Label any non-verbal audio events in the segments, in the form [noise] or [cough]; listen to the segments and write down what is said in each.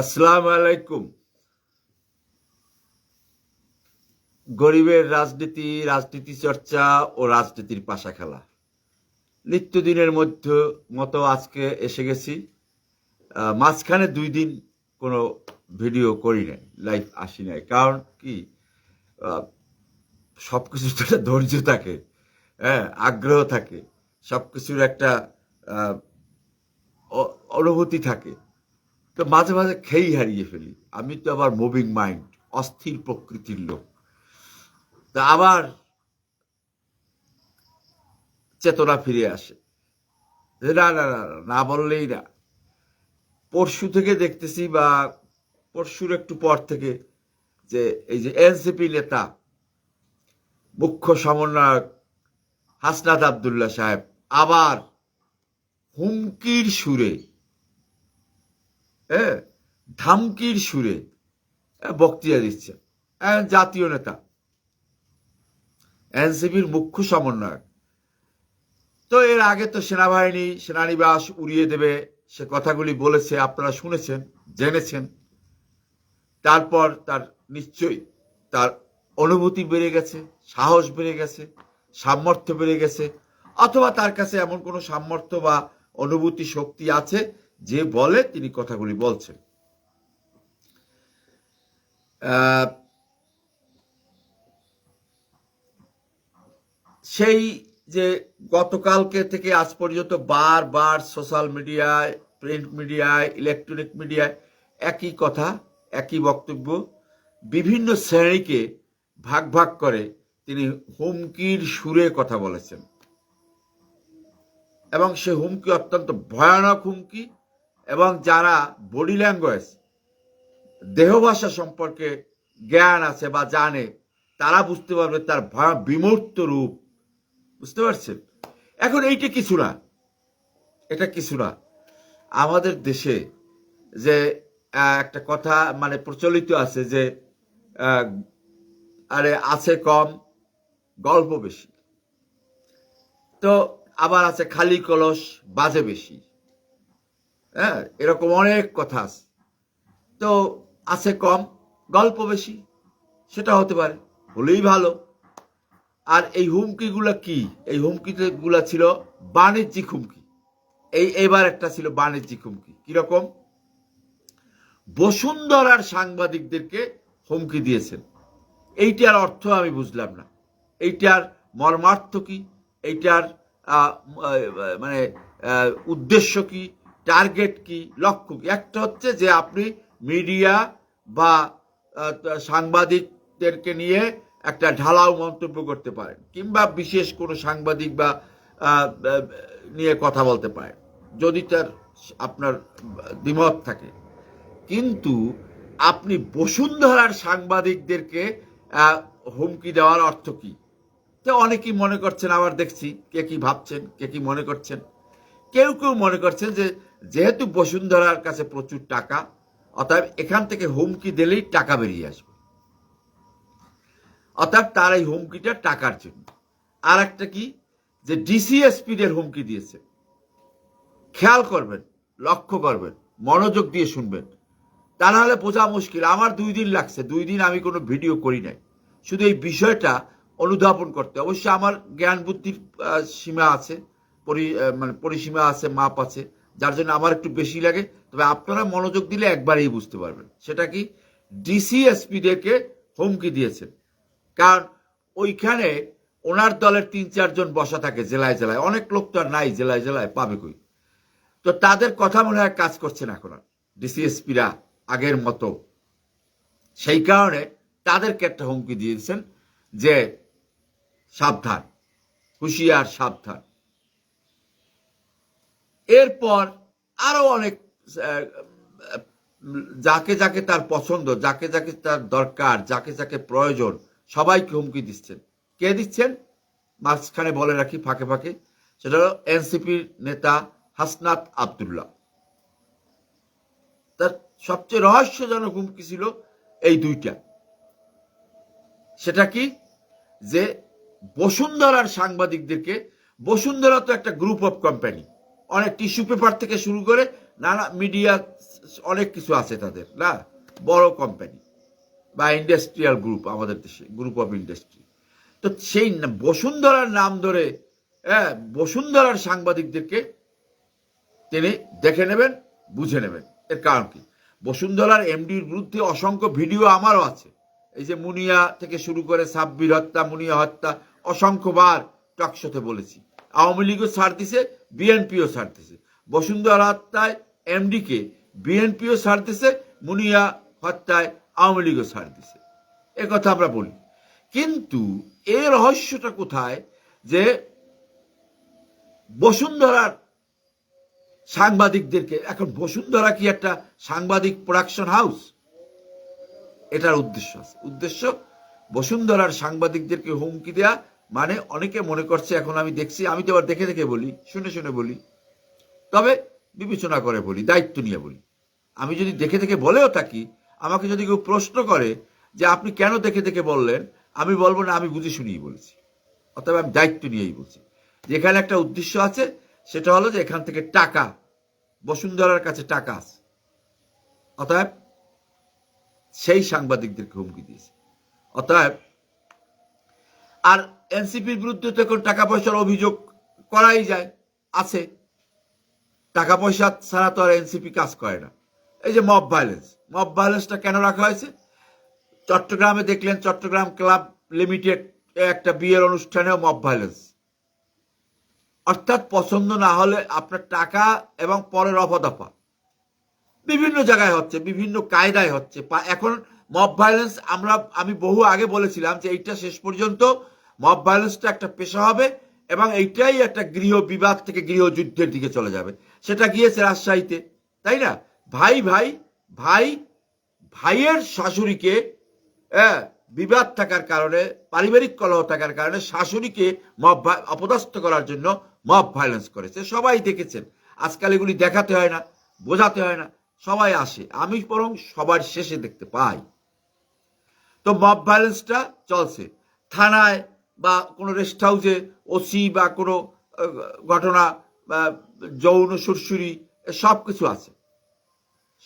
আসসালামু আলাইকুম। গরিবের রাজনীতি রাজনীতি চর্চা ও রাজনীতির পাশা খেলা। নিত্যদিনের মধ্যে মতো আজকে এসে গেছি। মাঝখানে দুই দিন কোনো ভিডিও করি নাই, লাইভ আসি নাই। কারণ কি? সব কিছুর একটা ধৈর্য থাকে হ্যাঁ আগ্রহ থাকে। সব কিছুর একটা অনুভূতি থাকে। তো মাঝে মাঝে খেই হারিয়ে ফেলি। আমি তো আবার মুভিং মাইন্ড অস্থির প্রকৃতির লোক। তা আবার চেতনা ফিরে আসে। না না না না, বললেই না। পরশু থেকে দেখতেছি বা পরশুর একটু পর থেকে যে এই যে এনসিপি নেতা মুখ্য সমন্বয়ক হাসনাত আবদুল্লাহ সাহেব আবার হুমকির সুরে হ্যাঁ ধামকির সুরে বক্তৃতা দিচ্ছে। জাতীয় নেতা। এনসিপির মুখ্য সমন্বয়ক। তো এর আগে তো সেনাবাহিনী, সেনানিবাস উড়িয়ে দেবে, সে কথাগুলি বলেছে, আপনারা শুনেছেন, জেনেছেন। তারপর তার নিশ্চয়ই তার অনুভূতি বেড়ে গেছে, সাহস বেড়ে গেছে, সামর্থ্য বেড়ে গেছে, অথবা তার কাছে এমন কোনো সামর্থ্য বা অনুভূতি, শক্তি আছে যে বলে তিনি কথাগুলি বলছেন। সেই যে গতকালকে থেকে আজ পর্যন্ত বারবার সোশ্যাল মিডিয়ায়, প্রিন্ট মিডিয়ায়, ইলেকট্রনিক মিডিয়ায় একই কথা, একই বক্তব্য, বিভিন্ন শ্রেণীকে ভাগ ভাগ করে তিনি হুমকির সুরে কথা বলেছেন। এবং সে হুমকি অত্যন্ত ভয়ানক হুমকি এবং যারা বডি ল্যাঙ্গুয়েজ দেহ ভাষা সম্পর্কে জ্ঞান আছে বা জানে, তারা বুঝতে পারবে তার বিমূর্ত রূপ। বুঝতে পারছেন? এখন এইটা কিছু না। এটা কিছু না। আমাদের দেশে যে একটা কথা মানে প্রচলিত আছে যে আরে আছে কম, গল্প বেশি। তো আবার আছে খালি কলস, বাজে বেশি। হ্যাঁ এরকম অনেক কথা আছে। তো আছে কম, গল্প বেশি, সেটা হতে পারে, হলেই ভালো। আর এই হুমকিগুলো কি? এই হুমকিগুলো ছিল বাণিজ্যিক হুমকি। এই এবার একটা ছিল বাণিজ্যিক হুমকি। কীরকম? বসুন্ধরার সাংবাদিকদেরকে হুমকি দিয়েছেন। এইটার অর্থ আমি বুঝলাম না। এইটার মর্মার্থ কি? এইটার মানে উদ্দেশ্য কি? টার্গেট কি? লক্ষ্য কি? একটা হচ্ছে যে আপনি মিডিয়া বা সাংবাদিকদেরকে নিয়ে একটা ঢালাও মন্তব্য করতে পারেন, কিংবা বিশেষ কোনো সাংবাদিক বা নিয়ে কথা বলতে পারেন, যদি তার আপনার দ্বিমত থাকে। কিন্তু আপনি বসুন্ধরার সাংবাদিকদেরকে হুমকি দেওয়ার অর্থ কি? তো অনেকেই মনে করছেন, আবার দেখছি, কে কি ভাবছেন, কে কি মনে করছেন? কেউ কেউ মনে করছেন যে যেহেতু বসুন্ধরার কাছে প্রচুর টাকা, অতএব এখান থেকে হুমকি দিলেই টাকা বেরিয়ে আসবে। অর্থাৎ তার এই হুমকিটা টাকার জন্য। আর একটা কি? যে ডিসিএসপিদের হুমকি দিয়েছে। খেয়াল করবেন, লক্ষ্য করবেন, মনোযোগ দিয়ে শুনবেন। তা নাহলে বোঝা মুশকিল, আমার দুই দিন লাগছে, দুই দিন আমি কোনো ভিডিও করি নাই। শুধু এই বিষয়টা অনুধাবন করতে। অবশ্য আমার জ্ঞান বুদ্ধির সীমা আছে, পরি মানে পরিসীমা আছে, মাপ আছে। যার জন্য আমার একটু বেশি লাগে। তবে আপনারা মনোযোগ দিলে একবারেই বুঝতে পারবেন। সেটা কি? ডিসিএসপিদেরকে হুমকি দিয়েছেন। কারণ ওইখানে ওনার দলের তিন চারজন বসা থাকে জেলায় জেলায়। অনেক লোক তো আর নাই জেলায় জেলায়, পাবে কই? তো তাদের কথা মনে হয় কাজ করছে না এখন আর। ডিসিএসপিরা আগের মতো। সেই কারণে তাদেরকে একটা হুমকি দিয়েছেন যে সাবধান, হুঁশিয়ার সাবধান। এরপর আরও অনেক যাকে যাকে তার পছন্দ, যাকে যাকে তার দরকার, যাকে যাকে প্রয়োজন, সবাইকে হুমকি দিচ্ছেন। কে দিচ্ছেন? মাঝখানে বলে রাখি, ফাঁকে ফাঁকে। সেটা হলো এনসিপির নেতা হাসনাত আবদুল্লাহ। তার সবচেয়ে রহস্যজনক হুমকি ছিল এই দুইটা। সেটা কি? যে বসুন্ধরার সাংবাদিকদেরকে, বসুন্ধরা তো একটা গ্রুপ অফ কোম্পানি অনেক টিস্যু পেপার থেকে শুরু করে নানা মিডিয়া অনেক কিছু আছে তাদের, না? বড় কোম্পানি বা ইন্ডাস্ট্রিয়াল গ্রুপ আমাদের দেশে গ্রুপ অফ ইন্ডাস্ট্রি তো সেই বসুন্ধরার নাম ধরে হ্যাঁ বসুন্ধরার সাংবাদিকদেরকে তিনি দেখে নেবেন, বুঝে নেবেন। এর কারণ কি? বসুন্ধরার এমডির বিরুদ্ধে অসংখ্য ভিডিও আমারও আছে। এই যে মুনিয়া থেকে শুরু করে সাব্বির হত্যা, মুনিয়া হত্যা, অসংখ্যবার টকশোতে বলেছি। আওয়ামী লীগও ছাড় দিছে বিএনপিও ছাড় দিছে বসুন্ধরা হত্যায় এমডিকে বিএনপিও ছাড় দিছে মুনিয়া হত্যায় আওয়ামী লীগও ছাড় দিছে এ কথা আমরা বলি। কিন্তু এর রহস্যটা কোথায় যে বসুন্ধরার সাংবাদিকদেরকে, এখন বসুন্ধরা কি একটা সাংবাদিক প্রোডাকশন হাউস এটার উদ্দেশ্য আছে। উদ্দেশ্য বসুন্ধরার সাংবাদিকদেরকে হুমকি দেয়া মানে অনেকে মনে করছে, এখন আমি দেখছি, আমি তো আবার দেখে দেখে বলি, শুনে শুনে বলি। তবে বিবেচনা করে বলি, দায়িত্ব নিয়ে বলি। আমি যদি দেখে দেখে বলেও থাকি, আমাকে যদি কেউ প্রশ্ন করে যে আপনি কেন দেখে দেখে বললেন, আমি বলব না, আমি বুঝে শুনিয়ে বলেছি। অতএব আমি দায়িত্ব নিয়েই বলছি। যেখানে একটা উদ্দেশ্য আছে, সেটা হলো যে এখান থেকে টাকা, বসুন্ধরার কাছে টাকা আছে। অতএব সেই সাংবাদিকদেরকে হুমকি দিয়েছে। অতএব আর এনসিপির বিরুদ্ধে তো এখন টাকা পয়সার অভিযোগ করাই যায়, আছে। টাকা পয়সা ছাড়া তো আর এনসিপি কাজ করে না। এই যে মব ভায়োলেন্স মব ভায়োলেন্সটা কেন রাখা হয়েছে? চট্টগ্রামে দেখলেন, চট্টগ্রাম ক্লাব লিমিটেড একটা বিয়ের অনুষ্ঠানেও মব ভায়োলেন্স অর্থাৎ পছন্দ না হলে আপনার টাকা এবং পরের অপদফা বিভিন্ন জায়গায় হচ্ছে, বিভিন্ন কায়দায় হচ্ছে। এখন মব ভায়োলেন্স আমরা, আমি বহু আগে বলেছিলাম যে এইটা শেষ পর্যন্ত মব ভায়োলেন্সটা একটা পেশা হবে এবং এইটাই একটা গৃহ বিবাদ থেকে গৃহযুদ্ধের দিকে চলে যাবে। সেটা গিয়েছে রাজশাহীতে, তাই না? ভাই ভাই ভাই, ভাইয়ের শাশুড়িকে বিবাদ থাকার কারণে, পারিবারিক কলহ থাকার কারণে শাশুড়িকে মব অপদস্থ করার জন্য মব ভায়োলেন্স করেছে। সবাই দেখেছেন। আজকাল এগুলি দেখাতে হয় না, বোঝাতে হয় না, সবাই আসে। আমি বরং সবার শেষে দেখতে পাই। তো মব ভায়োলেন্সটা চলছে। থানায় বা কোনো রেস্ট হাউসে ওসি বা কোনো ঘটনা, বা যৌন সুরসুরি, সব কিছু আছে।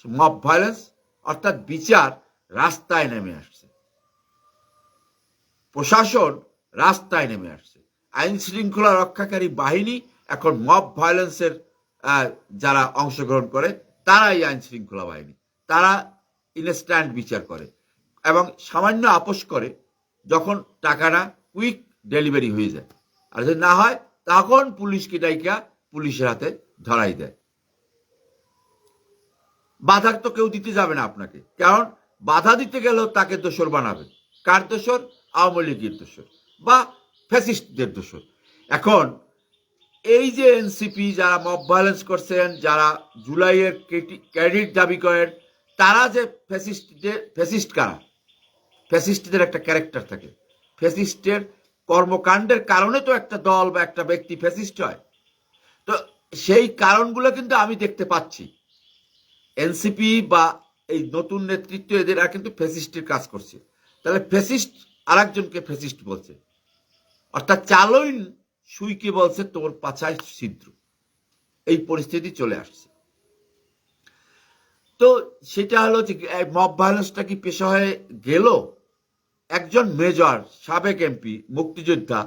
মব ভায়োলেন্স অর্থাৎ বিচার রাস্তায় নেমে আসছে। প্রশাসন রাস্তায় নেমে আসছে। আইন শৃঙ্খলা রক্ষাকারী বাহিনী এখন মব ভায়োলেন্সের যারা অংশগ্রহণ করে, তারাই আইন শৃঙ্খলা বাহিনী। তারা ইনস্ট্যান্ট বিচার করে এবং সামান্য আপোষ করে যখন টাকাটা কুইক ডেলিভারি হয়ে যায়। আর যদি না হয়, তখন পুলিশকে ডাইকা পুলিশের হাতে ধরাই দেয়। বাধা তো কেউ দিতে যাবে না আপনাকে, কারণ বাধা দিতে গেলেও তাকে দোষর বানাবে। কার দোষর? আওয়ামী লীগের দোষর বা ফ্যাসিস্টদের দোষর। এখন, এই যে এনসিপি যারা মব ভায়োলেন্স করছেন, যারা জুলাইয়ের ক্রেডিট দাবি করেন, তারা যে ফ্যাসিস্টদের, ফ্যাসিস্ট কারা? ফ্যাসিস্টদের একটা ক্যারেক্টার থাকে। ফ্যাসিস্টের কর্মকাণ্ডের কারণে তো একটা দল বা একটা ব্যক্তি ফ্যাসিস্ট হয়। তো সেই কারণগুলো কিন্তু আমি দেখতে পাচ্ছি। এনসিপি বা এই নতুন নেতৃত্ব এদের আর কিন্তু ফ্যাসিস্টের কাজ করছে। তাহলে ফ্যাসিস্ট আরেকজনকে ফ্যাসিস্ট বলছে। অর্থাৎ চালইন সুইকে বলছে, তোর পাছায় ছিদ্র। এই পরিস্থিতি চলে আসছে। তো সেটা হলো যে মব ভায়োলেন্সটা কি পেশা হয়ে গেল? একজন মেজর সাবেক এমপি মুক্তিযোদ্ধা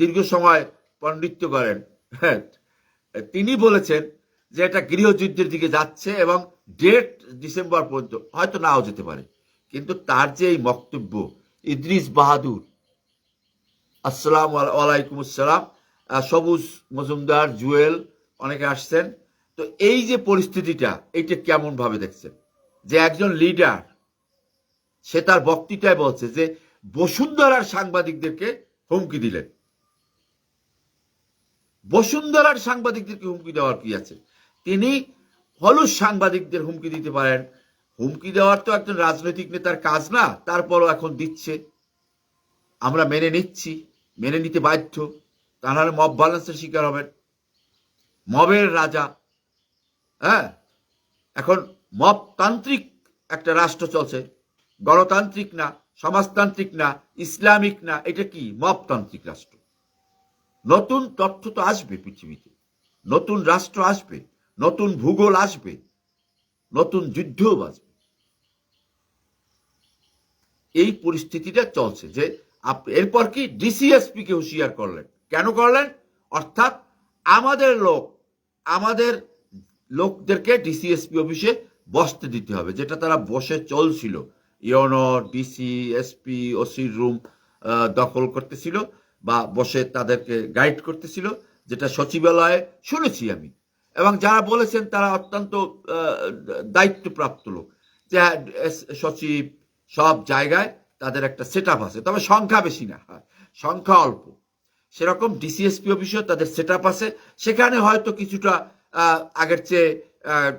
দীর্ঘ সময় পণ্ডিত্য করেন। হ্যাঁ, তিনি বলেছেন যে এটা গৃহযুদ্ধের দিকে যাচ্ছে এবং ডেট ডিসেম্বর পর্যন্ত হয়তো নাও যেতে পারে। কিন্তু তার যে এই বক্তব্য ইদ্রিস বাহাদুর আসসালাম ওয়ালাইকুম আসসালাম সবুজ মজুমদার জুয়েল অনেকে আসছেন। তো এই যে পরিস্থিতিটা এইটা কেমন ভাবে দেখছেন? যে একজন লিডার সে তার বক্তৃতায় বলছে যে বসুন্ধরার সাংবাদিকদেরকে হুমকি দিলেন। বসুন্ধরার সাংবাদিকদেরকে হুমকি দেওয়ার কি আছে? তিনি হলুদ সাংবাদিকদের হুমকি দিতে পারেন। হুমকি দেওয়ার তো একজন রাজনৈতিক নেতার কাজ না, তারপরও এখন দিচ্ছে। আমরা মেনে নিচ্ছি, মেনে নিতে বাধ্য। তা নাহলে মব ব্যালেন্সের শিকার হবেন। মবের রাজা হ্যাঁ? এখন মবতান্ত্রিক একটা রাষ্ট্র চলছে। গণতান্ত্রিক না, সমাজতান্ত্রিক না, ইসলামিক না, এটা কি? মবতান্ত্রিক রাষ্ট্র। নতুন তথ্য তো আসবে পৃথিবীতে। নতুন রাষ্ট্র আসবে, নতুন ভূগোল আসবে, নতুন যুদ্ধও বাজবে এই পরিস্থিতিটা চলছে যে এরপর কি ডিসিএসপি কে হুঁশিয়ার করলেন। কেন করলেন? অর্থাৎ আমাদের লোক, আমাদের লোকদেরকে ডিসিএসপি অফিসে বসতে দিতে হবে, যেটা তারা বসে চলছিল। ইয়নো ডিসি এসপি ওসির রুম দখল করতেছিল বা বসে তাদেরকে গাইড করতেছিল যেটা সচিবালয়ে শুনেছি আমি। এবং যারা বলেছেন তারা অত্যন্ত দায়িত্বপ্রাপ্ত লোক। যে হ্যাঁ, সচিব সব জায়গায় তাদের একটা সেট আছে। তবে সংখ্যা বেশি না হ্যাঁ, সংখ্যা অল্প। সেরকম ডিসিএসপি অফিসেও তাদের সেট আছে। সেখানে হয়তো কিছুটা আগের চেয়ে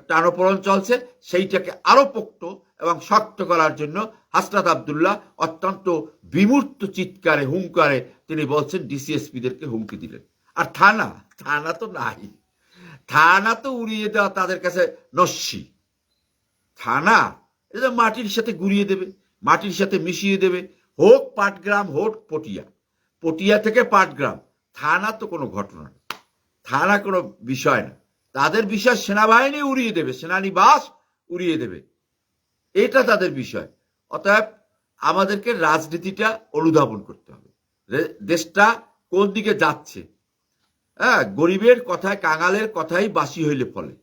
টানাপোড়ন চলছে। সেইটাকে আরও পোক্ত এবং শক্ত করার জন্য হাসরাত আবদুল্লাহ অত্যন্ত বিমূর্ত চিৎকারে, হুঙ্কারে তিনি বলছেন ডিসিএসপিদেরকে হুমকি দিলেন। আর থানা থানা তো নাই। থানা তো উড়িয়ে দেওয়া তাদের কাছে নস্যি। থানা এটা মাটির সাথে গুড়িয়ে দেবে, মাটির সাথে মিশিয়ে দেবে, হোক পাটগ্রাম, হোক পটিয়া। পটিয়া থেকে পাটগ্রাম, থানা তো কোনো ঘটনা না। থানা কোনো বিষয় না। তাদের বিষয় সেনাবাহিনী উড়িয়ে দেবে, সেনানিবাস উড়িয়ে দেবে। এটা তাদের বিষয়। অতএব আমাদেরকে রাজনীতিটা অনুধাবন করতে হবে। দেশটা কোন দিকে যাচ্ছে? হ্যাঁ গরিবের কথায়, কাঙালের কথাই বাসি হইলে ফলে।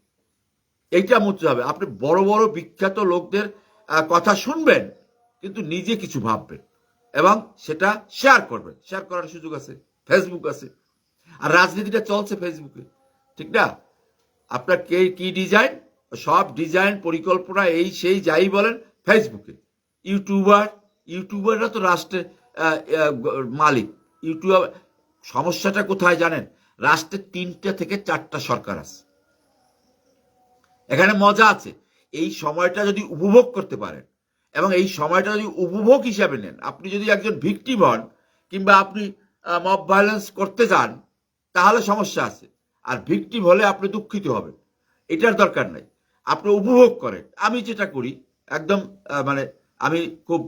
এইটা বুঝতে হবে। আপনি বড় বড়, বিখ্যাত লোকদের কথা শুনবেন, কিন্তু নিজে কিছু ভাববেন এবং সেটা শেয়ার করবেন। শেয়ার করার সুযোগ আছে। ফেসবুক আছে। আর রাজনীতিটা চলছে ফেসবুকে ঠিক না? আপনার কে, কি ডিজাইন সব ডিজাইন পরিকল্পনা এই সেই যাই বলেন ফেসবুকে। ইউটিউবার, ইউটিউবাররা তো রাষ্ট্রের মালিক। ইউটিউবার সমস্যাটা কোথায় জানেন? রাষ্ট্রের তিনটা থেকে চারটা সরকার আছে। এখানে মজা আছে। এই সময়টা যদি উপভোগ করতে পারেন এবং এই সময়টা যদি উপভোগ হিসাবে নেন, আপনি যদি একজন ভিকটিম হন কিংবা আপনি মব ভায়োলেন্স করতে যান, তাহলে সমস্যা আছে। আর ভিকটিম হলে আপনি দুঃখিত হবেন। এটার দরকার নাই। আপনি উপভোগ করেন। আমি যেটা করি, একদম মানে আমি খুব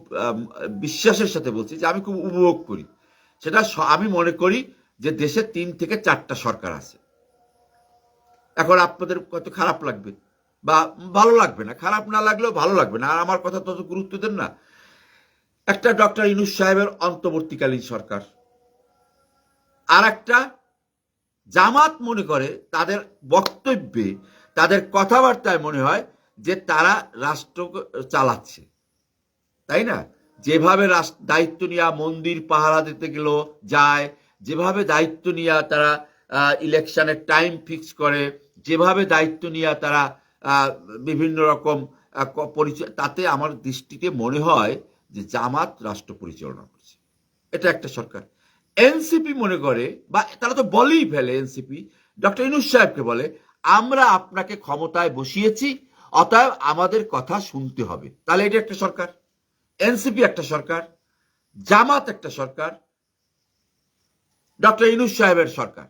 বিশ্বাসের সাথে বলছি যে আমি খুব উপভোগ করি। সেটা আমি মনে করি যে দেশে তিন থেকে চারটা সরকার আছে। এখন আপনাদের কত খারাপ লাগবে? বা ভালো লাগবে না, খারাপ না লাগলেও ভালো লাগবে না। আর আমার কথা তত গুরুত্ব দেন না। একটা ডক্টর ইনুস সাহেবের অন্তর্বর্তীকালীন সরকার। আর একটা জামাত মনে করে তাদের বক্তব্যে তাদের কথাবার্তায় মনে হয় যে তারা রাষ্ট্র চালাচ্ছে। তাই না? যেভাবে দায়িত্ব নিয়ে মন্দির পাহারা দিতে গেল, যায়, যেভাবে দায়িত্ব নিয়ে তারা ইলেকশনের টাইম ফিক্স করে, যেভাবে দায়িত্ব নিয়ে তারা বিভিন্ন রকম পরিচয়, তাতে আমার দৃষ্টিতে মনে হয় যে জামাত রাষ্ট্র পরিচালনা করছে। এটা একটা সরকার। এনসিপি মনে করে, বা তারা তো বলেই ফেলে এনসিপি, ডক্টর ইনুস সাহেবকে বলে আমরা আপনাকে ক্ষমতায় বসিয়েছি, অতএব আমাদের কথা শুনতে হবে। তাহলে এটা একটা সরকার, এনসিপি একটা সরকার, জামাত একটা সরকার, ডক্টর ইনুস সাহেবের সরকার।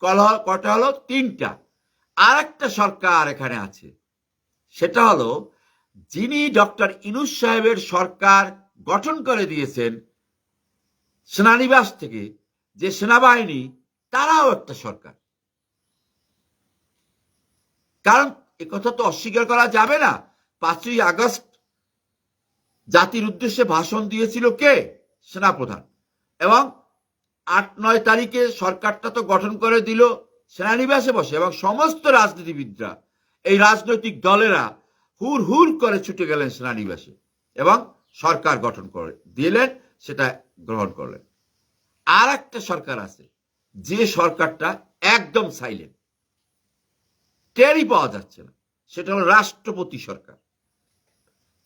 কলহ, কটা হলো? তিনটা। আর একটা সরকার এখানে আছে, সেটা হলো যিনি ডক্টর ইনুস সাহেবের সরকার গঠন করে দিয়েছেন সেনানিবাস থেকে, যে সেনাবাহিনী, তারাও একটা সরকার। কারণ একথা তো অস্বীকার করা যাবে না। পাঁচই আগস্ট জাতির উদ্দেশ্যে ভাষণ দিয়েছিল কে? সেনাপ্রধান। এবং আট নয় তারিখে সরকারটা তো গঠন করে দিল, সেনানিবাসে বসে। এবং সমস্ত রাজনীতিবিদরা, এই রাজনৈতিক দলেরা হুর হুর করে ছুটে গেলেন সেনানিবাসে। এবং সরকার গঠন করে দিলেন, সেটা গ্রহণ করলেন। আর একটা সরকার আছে, যে সরকারটা একদম সাইলেন্ট টেরই পাওয়া যাচ্ছে না। সেটা হলো রাষ্ট্রপতি সরকার।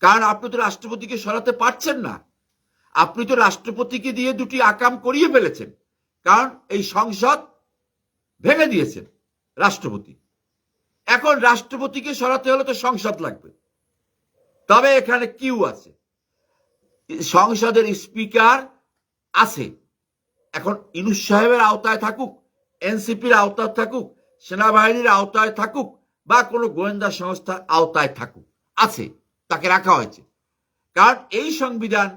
কারণ আপনি তো রাষ্ট্রপতিকে সরাতে পারছেন না। আপনি তো রাষ্ট্রপতিকে দিয়ে দুটি আকাম করিয়ে ফেলেছেন। কারণ এই সংসদ ভেঙে দিয়েছেন রাষ্ট্রপতি। এখন রাষ্ট্রপতিকে সরাতে হলে তো সংসদ লাগবে। তবে এখানে কিউ আছে। সংসদের স্পিকার আছে। এখন ইনুস সাহেবের আওতায় থাকুক, এনসিপির আওতায় থাকুক সেনাবাহিনীর আওতায় থাকুক বা কোনো গোয়েন্দা সংস্থার আওতায় থাকুক, আছে, তাকে রাখা হয়েছে। কারণ এই সংবিধান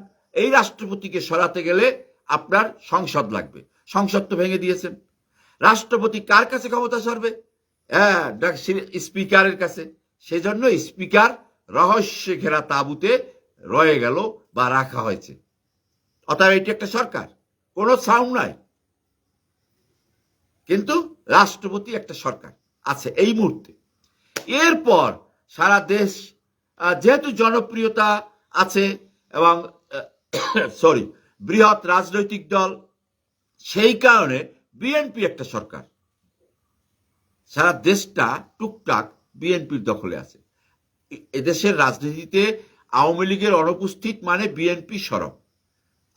এই রাষ্ট্রপতিকে সরাতে গেলে আপনার সংসদ লাগবে। সংসদ তো ভেঙে দিয়েছেন। রাষ্ট্রপতি কার কাছে ক্ষমতা সরবে? হ্যাঁ স্পিকারের কাছে। সেজন্য স্পিকার রহস্যে ঘেরা তাঁবুতে রয়ে গেল বা রাখা হয়েছে। অতএব এটি একটা সরকার। কোনো সাউন্ড নাই। কিন্তু রাষ্ট্রপতি একটা সরকার আছে এই মুহূর্তে। এরপর সারা দেশ যেহেতু জনপ্রিয়তা আছে এবং সরি [coughs] বৃহৎ রাজনৈতিক দল, সেই কারণে বিএনপি একটা সরকার। সারা দেশটা টুকটাক বিএনপির দখলে আছে। এদেশের রাজনীতিতে আওয়ামী লীগের অনুপস্থিত মানে বিএনপি সরব।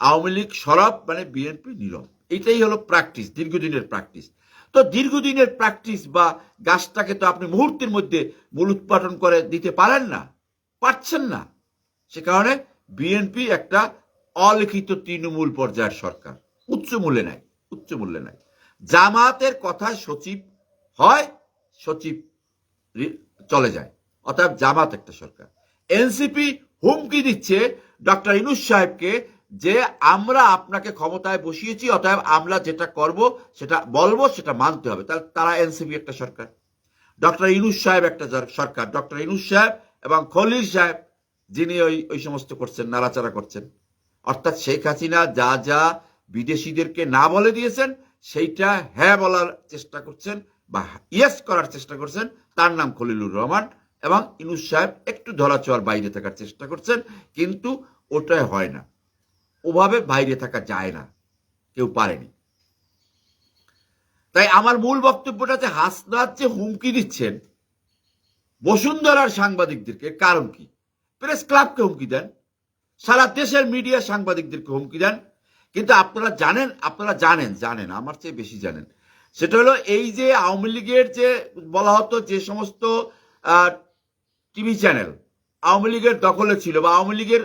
আওয়ামী লীগ সরব মানে বিএনপি নীরব। এটাই হলো প্র্যাকটিস দীর্ঘদিনের প্র্যাকটিস তো দীর্ঘদিনের প্র্যাকটিস বা গাছটাকে তো আপনি মুহূর্তের মধ্যে মূল উৎপাদন করে দিতে পারেন না, পারছেন না। সে কারণে বিএনপি একটা অলিখিত তৃণমূল পর্যায়ের সরকার, উচ্চ মূল্যে নাই, উচ্চ মূল্যে নাই। জামাতের কথায় সচিব হয়, সচিব চলে যায়, অর্থাৎ জামাত একটা সরকার। এনসিপি হুমকি দিচ্ছে ডক্টর ইনুস সাহেবকে যে আমরা আপনাকে ক্ষমতায় বসিয়েছি, অতএব আমরা যেটা করব, সেটা বলব, সেটা মানতে হবে। তাহলে তারা এনসিপি একটা সরকার। ডক্টর ইনুস সাহেব একটা সরকার। ডক্টর ইনুস সাহেব এবং খলিল সাহেব, যিনি ওই ওই সমস্ত করছেন, নাড়াচাড়া করছেন। অর্থাৎ শেখ হাসিনা যা যা বিদেশিদেরকে না বলে দিয়েছেন, সেইটা হ্যাঁ বলার চেষ্টা করছেন বা ইয়েস করার চেষ্টা করছেন, তার নাম খলিলুর রহমান এবং ইনুস সাহেব একটু ধরাছোঁয়ার বাইরে থাকার চেষ্টা করছেন, কিন্তু ওটাই হয় না। ওভাবে বাইরে থাকা যায় না। কেউ পারেনি। তাই আমার মূল বক্তব্যটা যে হাসনাত যে হুমকি দিচ্ছেন, বসুন্ধরার সাংবাদিকদেরকে কারণ কি? প্রেস ক্লাবকে হুমকি দেন, সারা দেশের মিডিয়া সাংবাদিকদেরকে হুমকি দেন, কিন্তু আপনারা জানেন আপনারা জানেন জানেন, আমার চেয়ে বেশি জানেন। সেটা হলো এই যে আওয়ামী লীগের যে বলা হতো যে সমস্ত টিভি চ্যানেল আওয়ামী লীগের দখলে ছিল বা আওয়ামী লীগের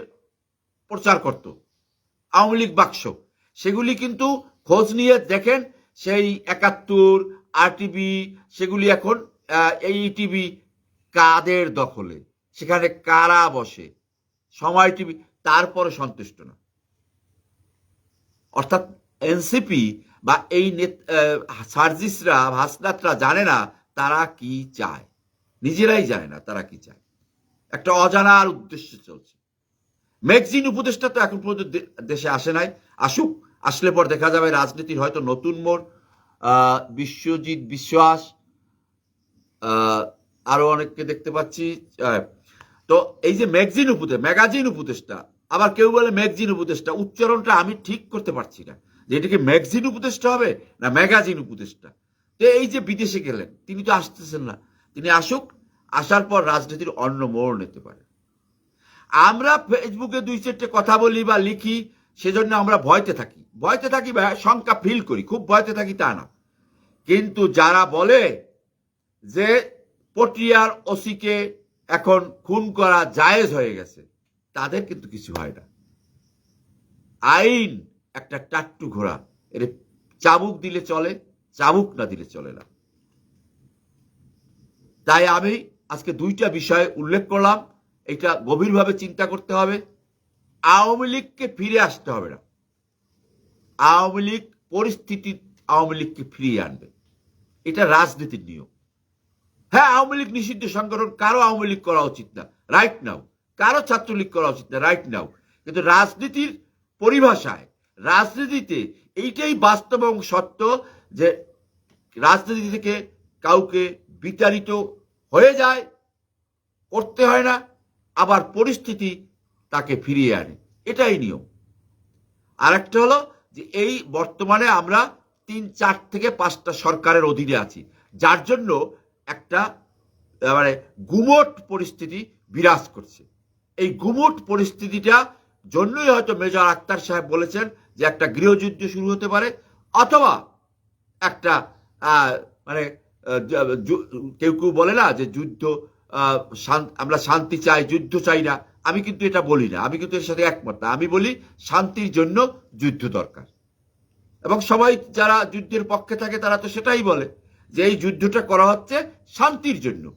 প্রচার করত আওয়ামী লীগ বাক্স। সেগুলি কিন্তু খোঁজ নিয়ে দেখেন, সেই একাত্তর আর টিভি সেগুলি এখন এই টিভি কাদের দখলে? সেখানে কারা বসে? সময় টিভি তারপরে সন্তুষ্ট না। অর্থাৎ এনসিপি বা এই সার্জিসরা, হাসনাতরা জানে না তারা কি চায়। নিজেরাই জানে না তারা কি চায়। একটা অজানার উদ্দেশ্য চলছে। ম্যাগজিন উপদেষ্টা তো এখন পর্যন্ত দেশে আসে নাই। আসুক, আসলে পর দেখা যাবে রাজনীতির হয়তো নতুন মোড়। বিশ্বজিৎ বিশ্বাস আরও অনেককে দেখতে পাচ্ছি। তো এই যে ম্যাগজিন উপদেশ ম্যাগাজিন উপদেষ্টা, আবার কেউ বলে ম্যাগজিন উপদেষ্টা, উচ্চারণটা আমি ঠিক করতে পারছি না। যে এটা কি ম্যাগজিন উপদেষ্টা হবে না ম্যাগাজিন উপদেষ্টা? তো এই যে বিদেশে গেলেন, তিনি তো আসতেছেন না। তিনি আসুক, আসার পর রাজনীতির অন্য মোড় নিতে পারে। আমরা ফেসবুকে দুই চারটে কথা বলি বা লিখি, সেজন্য আমরা ভয়তে থাকি। ভয়তে থাকি বা শঙ্কা ফিল করি, খুব ভয়তে থাকি তা না। কিন্তু যারা বলে যে পটিয়ার ওসিকে এখন খুন করা জায়েজ হয়ে গেছে, তাদের কিন্তু কিছু হয় না। আইন একটা টাট্টু ঘোড়া, এর চাবুক দিলে চলে, চাবুক না দিলে চলে না। তাই আমি আজকে দুইটা বিষয় উল্লেখ করলাম। এটা গভীরভাবে চিন্তা করতে হবে। আওয়ামী লীগকে ফিরে আসতে হবে না। আওয়ামী লীগ পরিস্থিতি আওয়ামী লীগকে ফিরিয়ে আনবে। এটা রাজনীতির নিয়ম। হ্যাঁ আওয়ামী লীগ নিষিদ্ধ সংগঠন, কারও আওয়ামী লীগ করা উচিত না। রাইট নাও কারও ছাত্রলীগ করা উচিত না রাইট নাও কিন্তু রাজনীতির পরিভাষায়, রাজনীতিতে এইটাই বাস্তব এবং সত্য যে রাজনীতি থেকে কাউকে বিতাড়িত হয়ে যায়, করতে হয় না। আবার পরিস্থিতি তাকে ফিরিয়ে আনে। এটাই নিয়ম। আরেকটা হলো যে এই বর্তমানে আমরা তিন, চার থেকে পাঁচটা সরকারের অধীনে আছি, যার জন্য একটা মানে গুমট পরিস্থিতি বিরাজ করছে। এই গুমট পরিস্থিতিটা জন্যই হয়তো মেজর আক্তার সাহেব বলেছেন যে একটা গৃহযুদ্ধ শুরু হতে পারে, অথবা একটা মানে কেউ কেউ বলে না যে যুদ্ধ আমরা শান্তি চাই, যুদ্ধ চাই না। আমি কিন্তু এটা বলি না। আমি কিন্তু এর সাথে একমত না। আমি বলি শান্তির জন্য যুদ্ধ দরকার। এবং সবাই যারা যুদ্ধের পক্ষে থাকে, তারা তো সেটাই বলে যে এই যুদ্ধটা করা হচ্ছে শান্তির জন্য।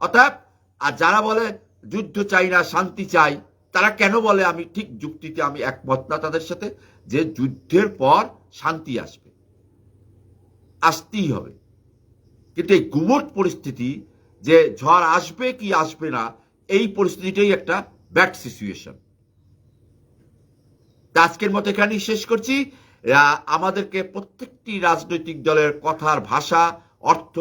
অর্থাৎ আর যারা বলে যুদ্ধ চাই না, শান্তি চাই, তারা কেন বলে? আমি ঠিক যুক্তিতে আমি একমত না তাদের সাথে যে যুদ্ধের পর শান্তি আসবে। আসতেই হবে। কিন্তু এই গুমট পরিস্থিতি যে ঝড় আসবে কি আসবে না, এই পরিস্থিতিটাই একটা ব্যাড সিচুয়েশন আজকের মতো এখানেই শেষ করছি। আমাদেরকে প্রত্যেকটি রাজনৈতিক দলের কথার ভাষা, অর্থ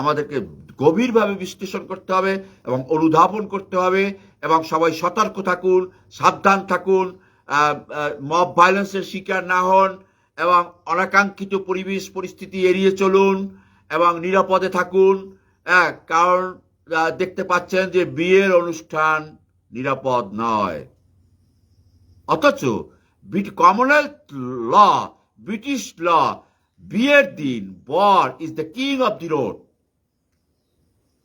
আমাদেরকে গভীরভাবে বিশ্লেষণ করতে হবে এবং অনুধাবন করতে হবে এবং সবাই সতর্ক থাকুন, সাবধান থাকুন মব ভায়োলেন্সের শিকার না হন এবং অনাকাঙ্ক্ষিত পরিবেশ, পরিস্থিতি এড়িয়ে চলুন এবং নিরাপদে থাকুন। হ্যাঁ, কারণ দেখতে পাচ্ছেন যে বিয়ের অনুষ্ঠান নিরাপদ নয়। অথচ কমনওয়েলথ ল ব্রিটিশ ল বিয়ের দিন বর is the king of the road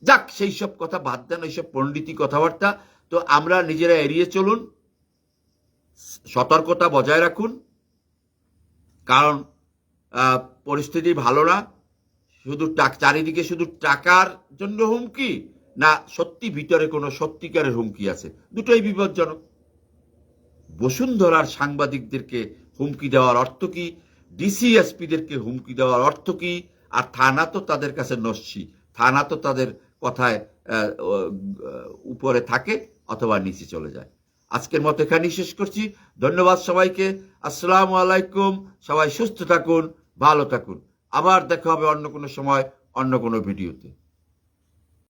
যাক সেই সব কথা বাদ দেন এইসব পণ্ডিতি কথাবার্তা। তো আমরা নিজেরা এড়িয়ে চলুন সতর্কতা বজায় রাখুন। কারণ পরিস্থিতি ভালো না। শুধু টাক চারিদিকে শুধু টাকার জন্য হুমকি না সত্যি ভিতরে কোনো সত্যিকারের হুমকি আছে? দুটোই বিপজ্জনক। বসুন্ধরার সাংবাদিকদেরকে হুমকি দেওয়ার অর্থ কি? ডিসিএসপিদেরকে হুমকি দেওয়ার অর্থ কি? আর থানা তো তাদের কাছে নস্যি। থানা তো তাদের কথায় উপরে থাকে অথবা নিচে চলে যায়। আজকের মতো এখানেই শেষ করছি। ধন্যবাদ সবাইকে। আসসালামু আলাইকুম। সবাই সুস্থ থাকুন, ভালো থাকুন। আবার দেখা হবে অন্য কোনো সময় অন্য কোনো ভিডিওতে।